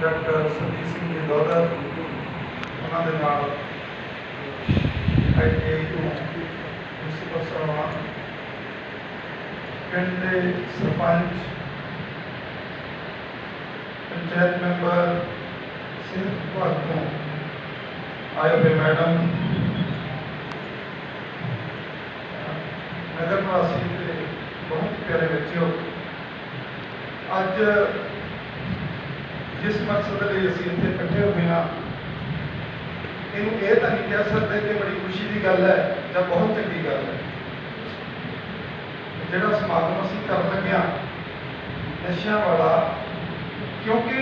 Doctor Sandeep Singh ji Dodar ਉਹਨਾਂ ਦੇ ਨਾਲ ਆਈਟੀਆਈ ਤੋਂ ਪ੍ਰਿੰਸੀਪਲ ਸਾਹਿਬਾਨ ਪਿੰਡ ਦੇ ਸਰਪੰਚ ਪੰਚਾਇਤ ਮੈਂਬਰ ਸਿਹਤ ਵਿਭਾਗ ਤੋਂ ਆਏ ਹੋਏ ਮੈਡਮ ਨਗਰ ਨਿਵਾਸੀ ਤੇ ਬਹੁਤ ਪਿਆਰੇ ਬੱਚਿਓ ਅੱਜ ਜਿਸ ਮਕਸਦ ਲਈ ਅਸੀਂ ਇੱਥੇ ਇਕੱਠੇ ਹੋਏ ਹਾਂ, ਇਹਨੂੰ ਇਹ ਤਾਂ ਨਹੀਂ ਕਹਿ ਸਕਦੇ ਕਿ ਬੜੀ ਖੁਸ਼ੀ ਦੀ ਗੱਲ ਹੈ ਜਾਂ ਬਹੁਤ ਚੰਗੀ ਗੱਲ ਹੈ। ਜਿਹੜਾ ਸਮਾਗਮ ਅਸੀਂ ਕਰਨ ਲੱਗੇ ਨਸ਼ਿਆਂ ਵਾਲਾ, ਕਿਉਂਕਿ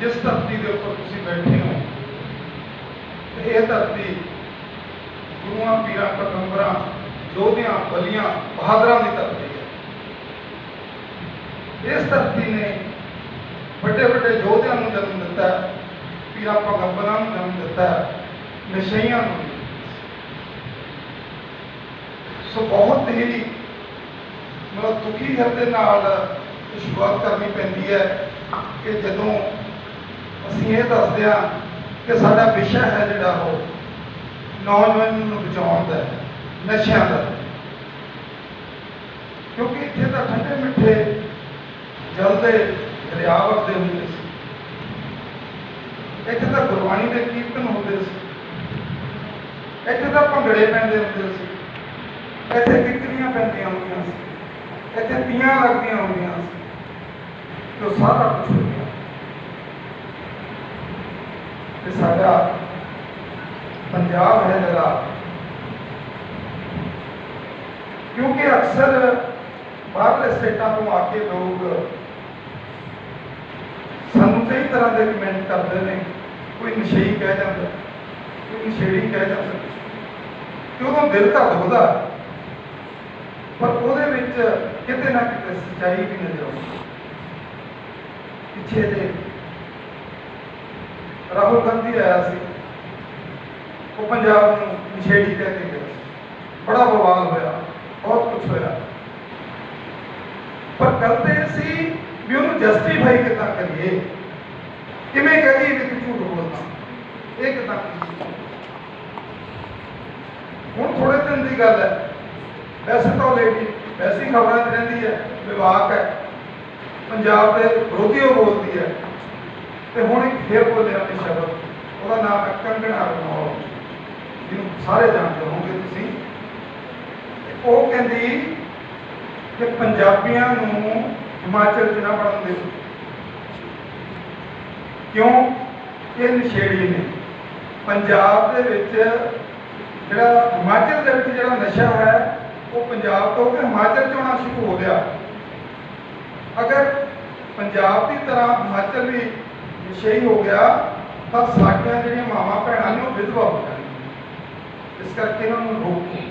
ਜਿਸ ਧਰਤੀ ਦੇ ਉੱਪਰ ਤੁਸੀਂ ਬੈਠੇ ਹੋ ਇਹ ਧਰਤੀ ਗੁਰੂਆਂ, ਪੀਰਾਂ, ਪੈਗੰਬਰਾਂ ਯੋਧਿਆਂ ਬਲੀਆਂ, ਬਹਾਦਰਾਂ ਦੀ ਧਰਤੀ ਹੈ। ਇਸ ਧਰਤੀ ਨੇ ਵੱਡੇ ਵੱਡੇ ਯੋਧਿਆਂ ਨੂੰ ਜਨਮ ਦਿੱਤਾ ਹੈ, ਪੀਰਾਂ ਪੈਗੰਬਰਾਂ ਨੂੰ ਜਨਮ ਦਿੱਤਾ ਹੈ, ਨਸ਼ਈਆਂ ਨੂੰ। ਸੋ ਬਹੁਤ ਹੀ ਮਤਲਬ ਦੁਖੀ ਹਿਰਦੇ ਨਾਲ ਸ਼ੁਰੂਆਤ ਕਰਨੀ ਪੈਂਦੀ ਹੈ ਕਿ ਜਦੋਂ ਅਸੀਂ ਇਹ ਦੱਸਦੇ ਹਾਂ ਕਿ ਸਾਡਾ ਵਿਸ਼ਾ ਹੈ ਜਿਹੜਾ ਉਹ ਨੌਜਵਾਨ ਨੂੰ ਬਚਾਉਣ ਦਾ ਨਸ਼ਿਆਂ ਦਾ। ਕਿਉਂਕਿ ਇੱਥੇ ਤਾਂ ਠੰਡੇ ਮਿੱਠੇ ਜਲਦੇ ਦਰਿਆ ਵਰਦੇ ਹੁੰਦੇ ਸੀ। ਇੱਥੇ ਤਾਂ ਗੁਰਬਾਣੀ ਦੇ ਕੀਰਤਨ ਹੁੰਦੇ ਸੀ। ਇੱਥੇ ਤਾਂ ਭੰਗੜੇ ਪੈਂਦੇ ਹੁੰਦੇ ਸੀ। ਇੱਥੇ ਕਿਕਰੀਆਂ ਪੈਂਦੀਆਂ ਹੁੰਦੀਆਂ ਸੀ। ਇੱਥੇ ਤੀਆਂ ਲੱਗਦੀਆਂ ਹੁੰਦੀਆਂ ਸੀ। ਤੇ ਸਾਰਾ ਕੁਝ ਹੋ ਗਿਆ। ਤੇ ਸਾਡਾ ਪੰਜਾਬ ਹੈ ਜਿਹੜਾ, ਕਿਉਂਕਿ ਅਕਸਰ ਬਾਹਰਲੇ ਸਟੇਟਾਂ ਤੋਂ ਆ ਕੇ ਲੋਕ ਕਈ ਤਰ੍ਹਾਂ ਦੇ ਕਮੈਂਟ ਕਰਦੇ ਨੇ। ਕੋਈ ਨਸ਼ੇਈ ਕਹਿ ਜਾਂਦਾ, ਕੋਈ ਨਸ਼ੇੜੀ ਕਹਿ ਜਾਂਦਾ। ਤੇ ਉਦੋਂ ਦਿਲ ਤਾਂ ਦੁਖਦਾ ਪਰ ਉਹਦੇ ਵਿੱਚ ਕਿਤੇ ਨਾ ਕਿਤੇ ਸੱਚਾਈ ਵੀ ਨਜ਼ਰ ਆਉਂਦੀ ਪਿੱਛੇ ਜੇ ਰਾਹੁਲ ਗਾਂਧੀ ਆਇਆ ਸੀ, ਉਹ ਪੰਜਾਬ ਨੂੰ ਨਸ਼ੇੜੀ ਕਹਿ ਕੇ ਗਿਆ ਸੀ। ਬੜਾ ਬਵਾਲ ਹੋਇਆ, ਬਹੁਤ ਕੁਝ ਹੋਇਆ। ਪਰ ਕਰਦੇ ਸੀ ਵੀ ਉਹਨੂੰ ਜਸਟੀਫਾਈ ਕਿੱਦਾਂ ਕਰੀਏ? ਕਿਵੇਂ ਕਰੀਏ ਵੀ ਤੂੰ ਝੂਠ ਬੋਲਦਾ? ਇਹ ਕਿੱਦਾਂ ਹੁਣ ਥੋੜੇ ਦਿਨ ਦੀ ਗੱਲ ਹੈ। ਵੈਸੇ ਤਾਂ ਲੇਡੀ, ਵੈਸੇ ਹੀ ਖਬਰਾਂ 'ਚ ਰਹਿੰਦੀ ਹੈ, ਵਿਵਾਕ ਹੈ। ਪੰਜਾਬ ਦੇ ਵਿਰੋਧੀ ਉਹ ਬੋਲਦੀ ਹੈ। ਤੇ ਹੁਣ ਇੱਕ ਫੇਰ ਬੋਲਿਆ ਨੇ ਸ਼ਬਦ। ਉਹਦਾ ਨਾਮ ਹੈ ਕੰਗਣਾ ਰਣੌਤ ਜਿਹਨੂੰ ਸਾਰੇ ਜਾਣਦੇ ਹੋਵੋਗੇ ਤੁਸੀਂ। ਉਹ ਕਹਿੰਦੀ ਕਿ ਪੰਜਾਬੀਆਂ ਨੂੰ ਹਿਮਾਚਲ 'ਚ ਨਾ ਬਣਨ ਦਿਓ। ਕਿਉਂ? ਇਹ ਨਸ਼ੇੜੀ ਨੇ। ਪੰਜਾਬ ਦੇ ਵਿੱਚ ਜਿਹੜਾ ਹਿਮਾਚਲ ਦੇ ਵਿੱਚ ਜਿਹੜਾ ਨਸ਼ਾ ਹੈ, ਉਹ ਪੰਜਾਬ ਤੋਂ ਕਿ ਹਿਮਾਚਲ 'ਚ ਆਉਣਾ ਸ਼ੁਰੂ ਹੋ ਗਿਆ। ਅਗਰ ਪੰਜਾਬ ਦੀ ਤਰ੍ਹਾਂ ਹਿਮਾਚਲ ਵੀ ਨਸ਼ਈ ਹੋ ਗਿਆ, ਤਾਂ ਸਾਡੀਆਂ ਜਿਹੜੀਆਂ ਮਾਵਾਂ ਭੈਣਾਂ ਨੇ, ਉਹ ਵਿਧਵਾ ਹੋ ਜਾਣਗੀਆਂ। ਇਸ ਕਰਕੇ ਇਹਨਾਂ ਨੂੰ ਰੋਕੋ